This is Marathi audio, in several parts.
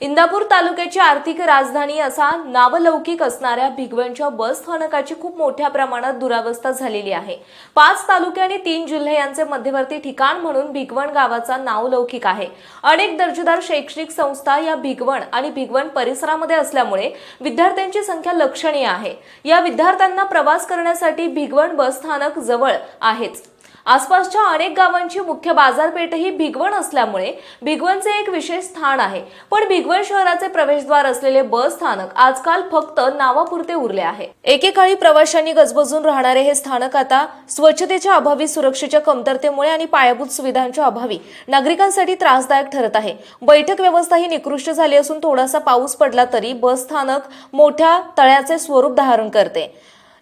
इंदापूर तालुक्याची आर्थिक राजधानी असा नावलौकिक असणाऱ्या भिगवणच्या बस स्थानकाची खूप मोठ्या प्रमाणात दुरावस्था झालेली आहे. पाच तालुके आणि तीन जिल्हे यांचे मध्यवर्ती ठिकाण म्हणून भिगवण गावाचा नावलौकिक आहे. अनेक दर्जेदार शैक्षणिक संस्था या भिगवण आणि भिगवण परिसरामध्ये असल्यामुळे विद्यार्थ्यांची संख्या लक्षणीय आहे. या विद्यार्थ्यांना प्रवास करण्यासाठी भिगवण बस स्थानक जवळ आहेच. आसपासच्या अनेक गावांची मुख्य बाजारपेठही भिगवण असल्यामुळे भिगवणचे एक विशेष स्थान आहे. पण भिगवण शहराचे प्रवेशद्वार असलेले बस स्थानक आजकाल फक्त नावापुरते उरले आहे. एकेकाळी प्रवाशांनी गजबजून राहणारे हे स्थानक आता स्वच्छतेच्या अभावी सुरक्षेच्या कमतरतेमुळे आणि पायाभूत सुविधांच्या अभावी नागरिकांसाठी त्रासदायक ठरत आहे. बैठक व्यवस्था ही निकृष्ट झाली असून थोडासा पाऊस पडला तरी बस स्थानक मोठ्या तळ्याचे स्वरूप धारण करते.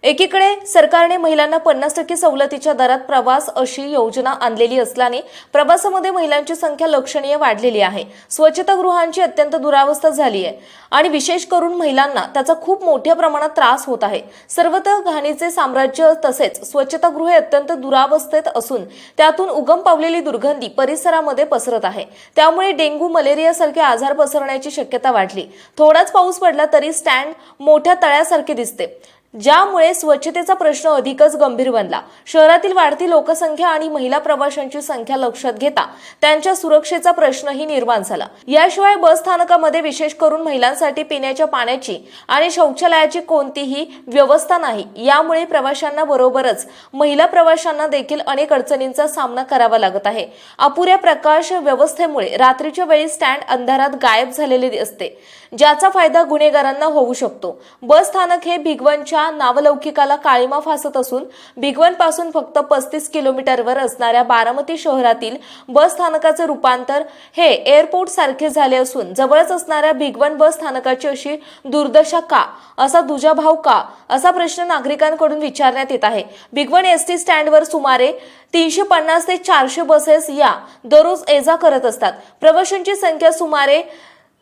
एकीकडे सरकारने महिलांना पन्नास टक्के सवलतीच्या दरात प्रवास अशी योजना आणलेली असल्याने प्रवासामध्ये महिलांची संख्या लक्षणीय वाढलेली आहे. स्वच्छतागृहांची अत्यंत दुरावस्था झाली आहे आणि विशेष करून महिलांना त्याचा खूप मोठ्या प्रमाणात त्रास होत आहे. सर्वत्र घाणीचे साम्राज्य तसेच स्वच्छतागृहे अत्यंत दुरावस्थेत असून त्यातून उगम पावलेली दुर्गंधी परिसरामध्ये पसरत आहे. त्यामुळे डेंग्यू मलेरियासारखे आजार पसरण्याची शक्यता वाढली. थोडाच पाऊस पडला तरी स्टँड मोठ्या तळ्यासारखे दिसते. ज्यामुळे स्वच्छतेचा प्रश्न अधिकच गंभीर बनला. शहरातील वाढती लोकसंख्या आणि महिला प्रवाशांची संख्या लक्षात घेता त्यांच्या सुरक्षेचा प्रश्नही निर्माण झाला. याशिवाय बस स्थानकामध्ये विशेष करून महिलांसाठी पिण्याच्या पाण्याची आणि शौचालयाची कोणतीही व्यवस्था नाही. यामुळे प्रवाशांना बरोबरच महिला प्रवाशांना देखील अनेक अडचणींचा सामना करावा लागत आहे. अपुऱ्या प्रकाश व्यवस्थेमुळे रात्रीच्या वेळी स्टँड अंधारात गायब झालेले असते ज्याचा फायदा गुन्हेगारांना होऊ शकतो. बस स्थानक हे भिगवणच्या नावलौकिकाला काळीमा फासत असून भिगवणपासून फक्त पस्तीस किलोमीटरवर असणाऱ्या बारामती शहरातील बस स्थानकाचे रूपांतर हे एअरपोर्ट सारखे झाले असून जवळच असणाऱ्या भिगवण बस स्थानकाची अशी दुर्दशा का असा दुजाभाव का असा प्रश्न नागरिकांकडून विचारण्यात येत आहे. भिगवण एस टी स्टँडवर सुमारे तीनशे पन्नास ते चारशे बसेस या दररोज एजा करत असतात. प्रवाशांची संख्या सुमारे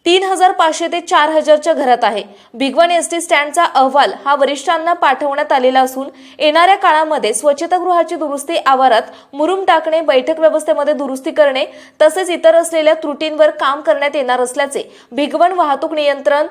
तीन हजार पाचशे ते चार हजारच्या घरात आहे. भिगवण एस टी स्टँडचा अहवाल हा वरिष्ठांना पाठवण्यात आलेला असून येणाऱ्या काळामध्ये स्वच्छतागृहाची दुरुस्ती आवारात मुरुम टाकणे बैठक व्यवस्थेमध्ये दुरुस्ती करणे तसेच इतर असलेल्या त्रुटींवर काम करण्यात येणार असल्याचे भिगवण वाहतूक नियंत्रण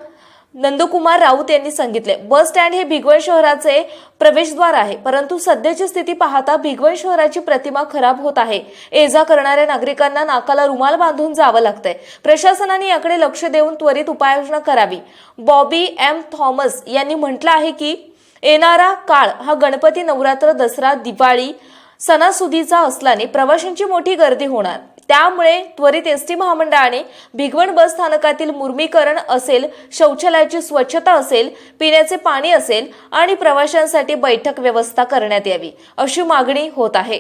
नंदकुमार राऊत यांनी सांगितले बस स्टँड हे भिगवण शहराचे प्रवेशद्वार आहे परंतु सध्याची स्थिती पाहता भिगवण शहराची प्रतिमा खराब होत आहे. ये जा करणाऱ्या नागरिकांना नाकाला रुमाल बांधून जावं लागतंय. प्रशासनाने याकडे लक्ष देऊन त्वरित उपाययोजना करावी. बॉबी एम थॉमस यांनी म्हटलं आहे की येणारा काळ हा गणपती नवरात्र दसरा दिवाळी सणासुदीचा असल्याने प्रवाशांची मोठी गर्दी होणार. त्यामुळे त्वरित एस टी महामंडळाने भिगवण बस स्थानकातील मुर्मीकरण असेल शौचालयाची स्वच्छता असेल पिण्याचे पाणी असेल आणि प्रवाशांसाठी बैठक व्यवस्था करण्यात यावी अशी मागणी होत आहे.